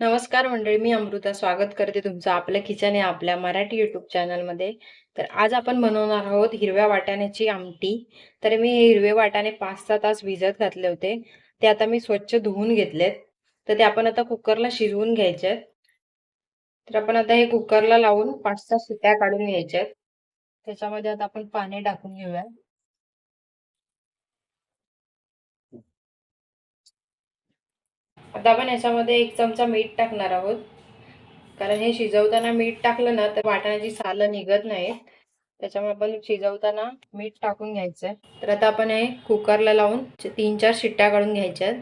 नमस्कार मंडळी, मी अमृता स्वागत करते तुमचं आपलं किचन या आपल्या मराठी यूट्यूब चॅनलमध्ये. तर आज आपण बनवणार आहोत हिरव्या वाटाण्याची आमटी. तर मी हे हिरवे वाटाणे 5-6 तास भिजत घातले होते. ते आता मी स्वच्छ धुवून घेतलेत. तर ते आपण आता कुकरला शिजवून घ्यायचे आहेत. तर आपण आता हे कुकरला लावून 5-6 शिट्ट्या काढून घ्यायच्या आहेत. त्याच्यामध्ये आता आपण पाणी टाकून घेऊया. आता आपण याच्यामध्ये एक चमचा मीठ टाकणार आहोत. कारण हे शिजवताना मीठ टाकलं ना तर वाटाण्याची सालं निघत नाहीत. त्याच्यामुळे आपण शिजवताना मीठ टाकून घ्यायचंय. तर आता आपण हे कुकरला लावून तीन चार शिट्ट्या काढून घ्यायच्या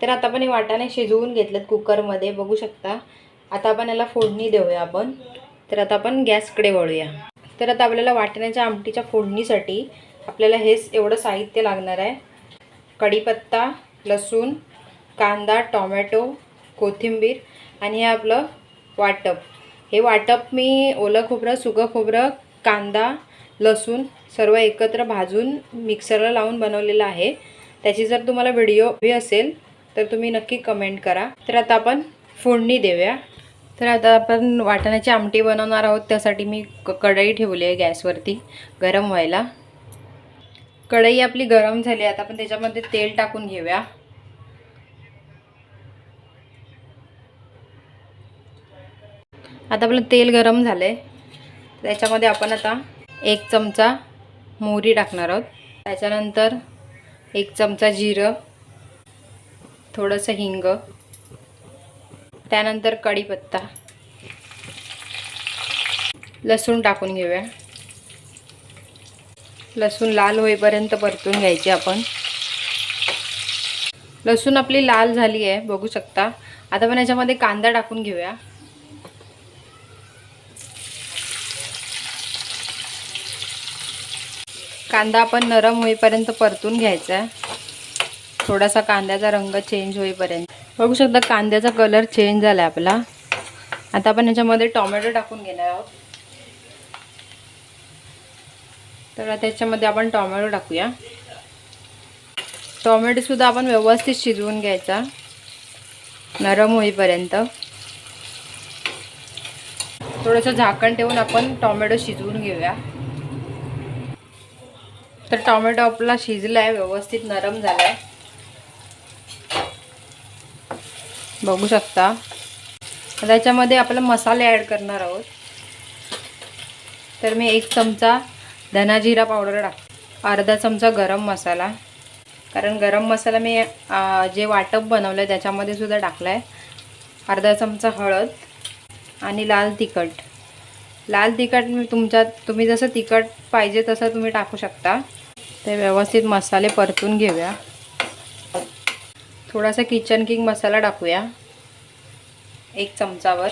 तर आता आपण हे वाटाणे शिजवून घेतलेत कुकरमध्ये बघू शकता. आता आपण याला फोडणी देऊया आपण. तर आता आपण गॅसकडे वळूया. तर आता आपल्याला वाटाण्याच्या आमटीच्या फोडणीसाठी आपल्याला हेच एवढं साहित्य लागणार आहे. कढीपत्ता लसूण कांदा टोमॅटो कोथिंबीर आणि हे आपलं वाटप. हे वाटप मी ओलं खोबरं सुकं खोबरं कांदा लसूण सर्व एकत्र भाजून मिक्सरला लावून बनवलेलं आहे. त्याची जर तुम्हाला व्हिडिओ हवी असेल तर तुम्ही नक्की कमेंट करा. तर आता आपण फोडणी देऊया. तर आता आपण वाटाण्याची आमटी बनवणार आहोत. त्यासाठी मी क कढई ठेवली आहे गॅसवरती गरम व्हायला. कढई आपली गरम झाली आता आपण त्याच्यामध्ये तेल टाकून घेऊया. आता आपलं तेल गरम झालं आहे त्याच्यामध्ये आपण आता एक चमचा मोहरी टाकणार आहोत. त्याच्यानंतर एक चमचा जिरं थोडंसं हिंग त्यानंतर कढीपत्ता. लसूण टाकून घेऊया. लसूण लाल होईपर्यंत परतून घ्यायची आपण. लसूण आपली लाल झाली आहे बघू शकता. आता आपण याच्यामध्ये कांदा टाकून घेऊया. कांदा आपण नरम होईपर्यंत परतून घ्यायचा आहे. थोडासा कांद्याचा रंग चेंज होईपर्यंत. बघू शकता कांद्याचा कलर चेंज झाला आहे आपला. आता आपण याच्यामध्ये टोमॅटो टाकून घेणार आहोत. तर त्याच्यामध्ये आपण टोमॅटो टाकूया. टोमॅटोसुद्धा आपण व्यवस्थित शिजवून घ्यायचा. नरम होईपर्यंत. थोडंसं झाकण ठेवून आपण टोमॅटो शिजवून घेऊया. तर टोमॅटो आपला शिजला आहे व्यवस्थित नरम झाला आहे बघू शकता. त्याच्यामध्ये आपला मसाले ॲड करणार आहोत. तर मी एक चमचा धना जिरा पावडर टाक अर्धा चमचा गरम मसाला. कारण गरम मसाला मी जे वाटप बनवलं आहे त्याच्यामध्ये सुद्धा टाकला आहे अर्धा चमचा हळद आणि लाल तिखट. लाल तिखट मी तुमच्या तुम्ही जसं तिखट पाहिजे तसं तुम्ही टाकू शकता. ते व्यवस्थित मसाले परतून घेऊया. थोडासा किचन किंग मसाला टाकूया. एक चमचावर.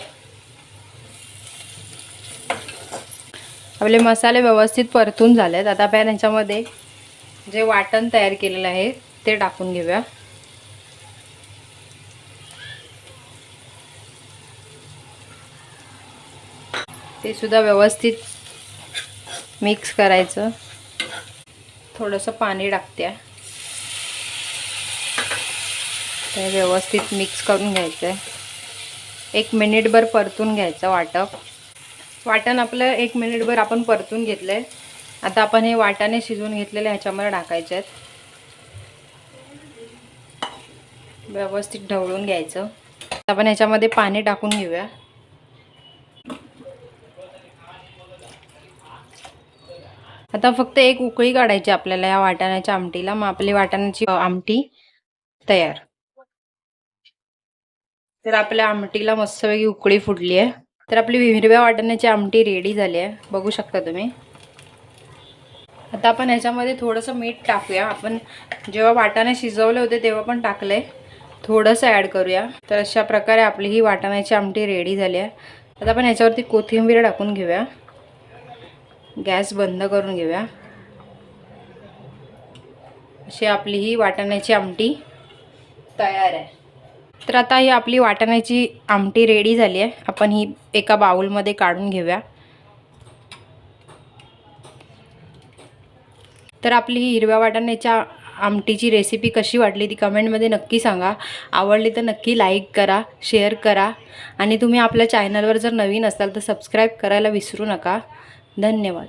आपले मसाले व्यवस्थित परतून झालेत. आता आपण ह्याच्यामध्ये जे वाटण तयार केलेलं आहे ते टाकून घेऊया. ते सुद्धा व्यवस्थित मिक्स करायचं. थोडंसं पाणी टाकते. ते व्यवस्थित मिक्स करून घ्यायचं आहे एक मिनिटभर परतून घ्यायचं वाटप. वाटण आपलं एक मिनिटभर आपण परतून घेतलं आहे आता आपण हे वाटाणे शिजवून घेतलेले ह्याच्यामध्ये टाकायचे आहेत. व्यवस्थित ढवळून घ्यायचं. आपण ह्याच्यामध्ये पाणी टाकून घेऊया. आता फक्त एक उकळी काढायची आपल्याला या वाटाण्याच्या आमटीला. मग आपली वाटाण्याची आमटी तयार. तर आपल्या आमटीला मस्तपैकी उकळी फुटली आहे. तर आपली हिरव्या वाटाण्याची आमटी रेडी झाली आहे. बघू शकता तुम्ही. आता आपण ह्याच्यामध्ये थोडंसं मीठ टाकूया. आपण जेव्हा वाटाणे शिजवले होते तेव्हा पण टाकलंय. थोडंसं ॲड करूया. तर अशा प्रकारे आपली ही वाटाण्याची आमटी रेडी झाली आहे. आता आपण ह्याच्यावरती कोथिंबीर टाकून घेऊया. गॅस बंद करून घेऊया. अशी आपली ही वाटाण्याची आमटी तयार आहे. तर आता ही आपली वाटाण्याची आमटी रेडी झाली आहे. आपण ही एका बाउलमध्ये काढून घेऊया. तर आपली ही हिरव्या वाटाण्याच्या आमटीची रेसिपी कशी वाटली ती कमेंटमध्ये नक्की सांगा. आवडली तर नक्की लाईक करा शेअर करा. आणि तुम्ही आपल्या चॅनलवर जर नवीन असाल तर सबस्क्राईब करायला विसरू नका. धन्यवाद.